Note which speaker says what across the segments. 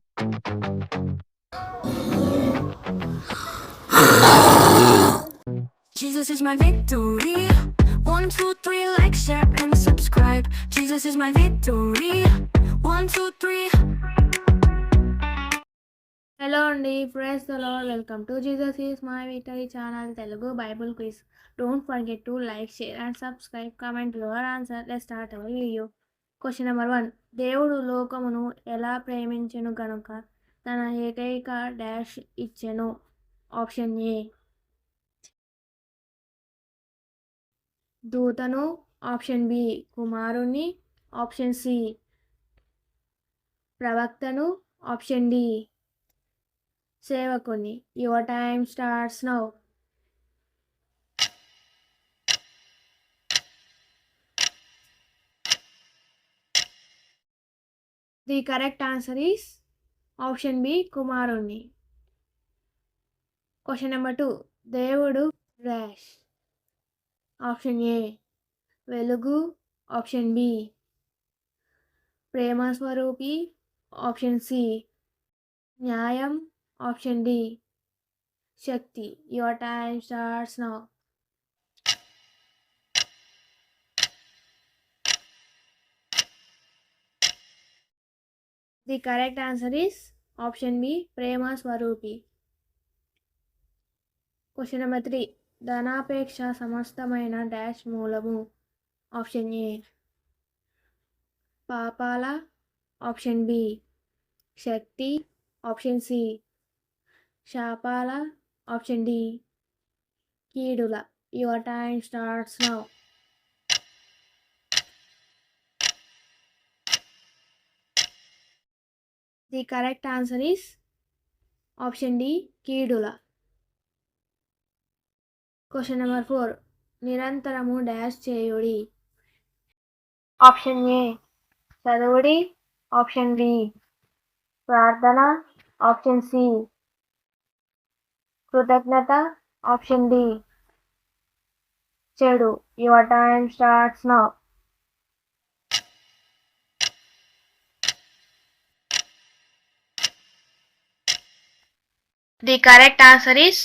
Speaker 1: Jesus is my victory. One, two, three, like, share, and subscribe. Jesus is my victory. One, two, three.
Speaker 2: Hello అండి praise the lord welcome to Jesus is my victory channel Telugu bible quiz don't forget to like share and subscribe comment your answer let start our video Question number one దేవుడు లోకమును ఎలా ప్రేమించెను గనుక తన ఏకైక dash ఇచ్చెను. Option A దూతను. Option B కుమారుణ్ణి. Option C ప్రవక్తను. ఆప్షన్ డి సేవకుని your time starts now the correct answer is option B కుమారుణ్ణి క్వశ్చన్ నెంబర్ టూ దేవుడు డాష్ ఆప్షన్ ఏ వెలుగు ఆప్షన్ బి ప్రేమ స్వరూపి ఆప్షన్ సి న్యాయం option D Shakti your time starts now the correct answer is option B ప్రేమ స్వరూపి question number three ధనాపేక్ష సమస్తమైన dash మూలము ఆప్షన్ ఏ పాపాల ఆప్షన్ బి శక్తి ఆప్షన్ సి శాపాల option D కీడుల your time starts now the correct answer is option D కీడుల question number four నిరంతరము dash చేయుడి. Option A చదువుడి. ఆప్షన్ బి ప్రార్థన. ఆప్షన్ సి కృతజ్ఞత. ఆప్షన్ డి చెడు. Your time starts now the correct answer is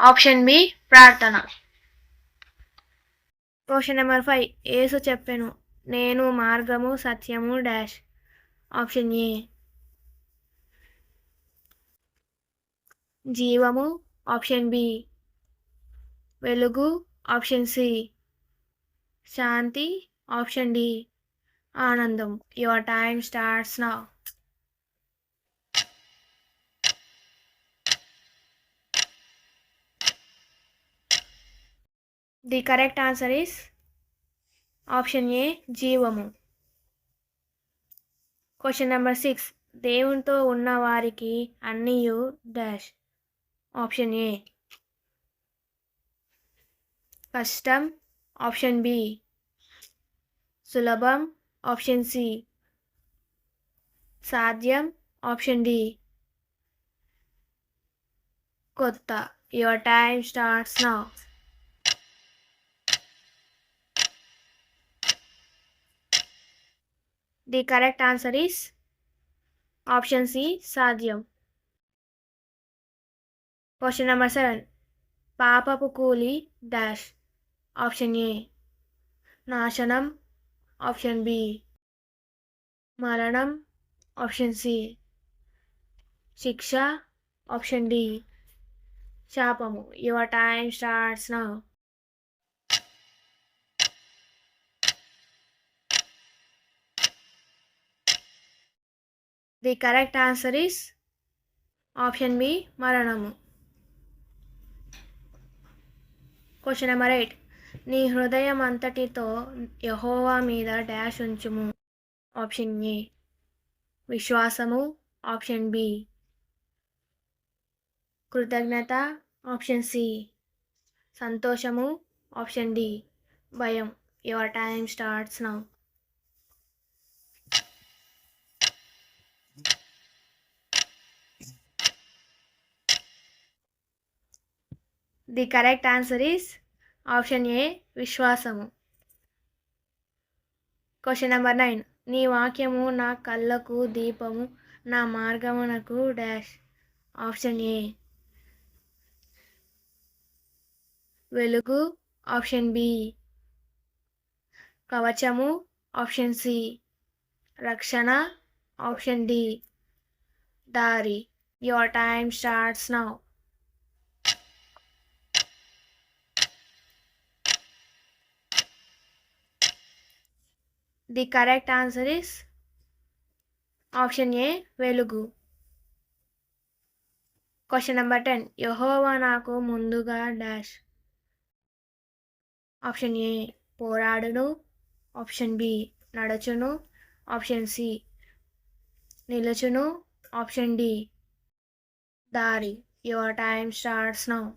Speaker 2: option B ప్రార్థన question number five ఏసు చెప్పాను. నేను మార్గము సత్యము డాష్. ఆప్షన్ ఏ జీవము ఆప్షన్ బి వెలుగు ఆప్షన్ సి శాంతి ఆప్షన్ డి ఆనందం. Your time starts now the correct answer is option A జీవము. Question number six దేవునితో ఉన్న వారికి అన్నీయు డాష్ ఆప్షన్ ఏ కష్టం. ఆప్షన్ బి సులభం. ఆప్షన్ సి సాధ్యం. ఆప్షన్ డి కొత్త. Your time starts now the correct answer is option C సాధ్యం question number seven పాపపు కూలి డాష్ ఆప్షన్ ఏ నాశనం ఆప్షన్ బి మరణం ఆప్షన్ సి శిక్ష ఆప్షన్ డి శాపము your time starts now the correct answer is option B మరణము. Question number eight నీ హృదయం అంతటితో యహోవా మీద డాష్ ఉంచుము. ఆప్షన్ ఏ విశ్వాసము. ఆప్షన్ బి కృతజ్ఞత. ఆప్షన్ సి సంతోషము. ఆప్షన్ డి భయం. Your time starts now the correct answer is option A విశ్వాసము. క్వశ్చన్ నెంబర్ నైన్ నీ వాక్యము నా కళ్ళకు దీపము నా మార్గమునకు డాష్ ఆప్షన్ ఏ వెలుగు. ఆప్షన్ బి కవచము. ఆప్షన్ సి రక్షణ. ఆప్షన్ డి దారి. Your time starts now the correct answer is option A వెలుగు. క్వశ్చన్ నెంబర్ టెన్ యహోవా నాకు ముందుగా డాష్ ఆప్షన్ ఏ పోరాడును. ఆప్షన్ బి నడచును. ఆప్షన్ సి నిలుచును. ఆప్షన్ డి దారి. Your time starts now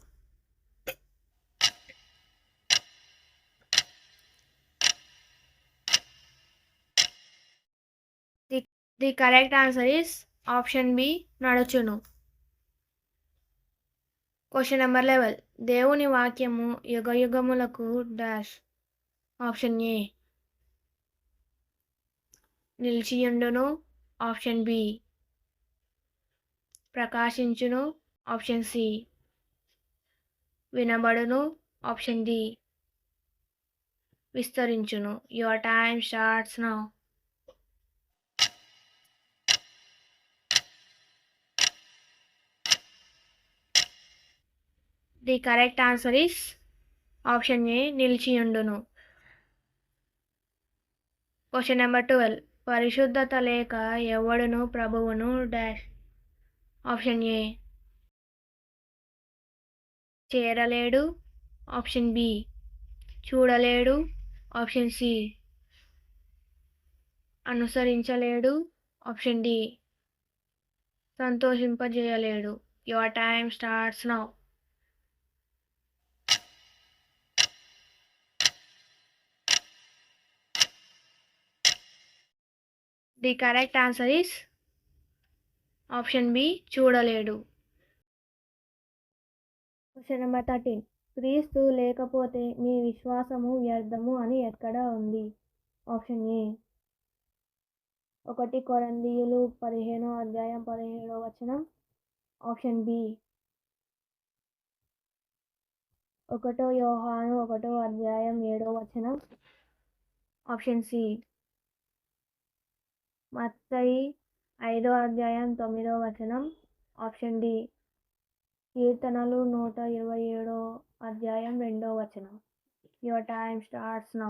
Speaker 2: the correct answer is option B నడుచును. Question number eleven దేవుని వాక్యము యుగ యుగములకు డాష్. ఆప్షన్ ఏ నిలిచియుండును. ఆప్షన్ బి ప్రకాశించును. Option C వినబడును. Option D విస్తరించును. Your time starts now the correct answer is option A నిలిచియుండును. Question number twelve పరిశుద్ధత లేక ఎవడును ప్రభువును డాష్ ఆప్షన్ ఏ చేరలేడు ఆప్షన్ బి చూడలేడు ఆప్షన్ సి అనుసరించలేడు option D సంతోషింపజేయలేడు. Your time starts now the correct answer is option B చూడలేడు. Question number thirteen క్రీస్తు లేకపోతే మీ విశ్వాసము వ్యర్థము అని ఎక్కడ ఉంది? ఆప్షన్ ఏ ఒకటి కొరందీయులు పదిహేనో అధ్యాయం పదిహేడో వచనం. ఆప్షన్ బి ఒకటో యోహాను ఒకటో అధ్యాయం ఏడో వచనం. ఆప్షన్ సి మత్తయి ఐదో అధ్యాయం తొమ్మిదో వచనం ఆప్షన్ డి. కీర్తనలు నూట ఇరవై ఏడో అధ్యాయం రెండో వచనం. Your time starts now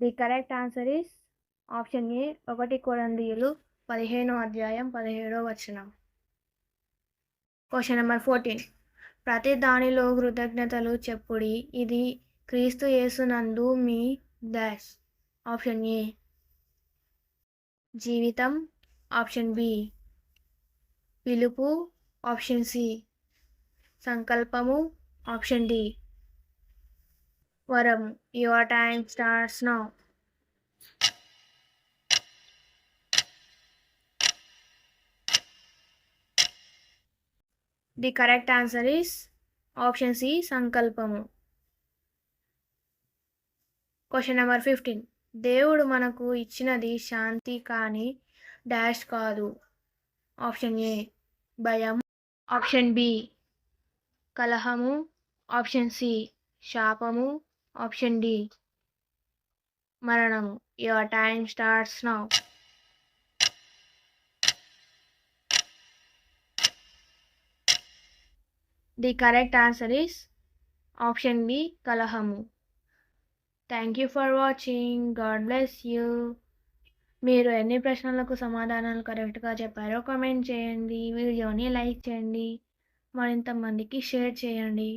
Speaker 2: the correct answer is option A ఒకటి కొరందీయులు పదిహేనో అధ్యాయం పదిహేడో వచనం. క్వశ్చన్ నెంబర్ ఫోర్టీన్ ప్రతి దానిలో కృతజ్ఞతలు చెప్పుడి. ఇది క్రీస్తు యేసునందు మీ డాష్. Option A. జీవితం. Option B. పిలుపు. Option C. సంకల్పము. Option D. వరం. Your time starts now. The correct answer is option C సంకల్పము. క్వశ్చన్ నెంబర్ ఫిఫ్టీన్ దేవుడు మనకు ఇచ్చినది శాంతి కానీ డాష్ కాదు. ఆప్షన్ ఏ భయం ఆప్షన్ బి కలహము. ఆప్షన్ సి శాపము. ఆప్షన్ డి మరణము. Your time starts now the correct answer is option B కలహము thank you for watching God bless you మీరు ఎన్ని ప్రశ్నలకు సమాధానాలు కరెక్ట్గా చెప్పారో కామెంట్ చేయండి. వీడియోని లైక్ చేయండి. మరింత మందికి షేర్ చేయండి.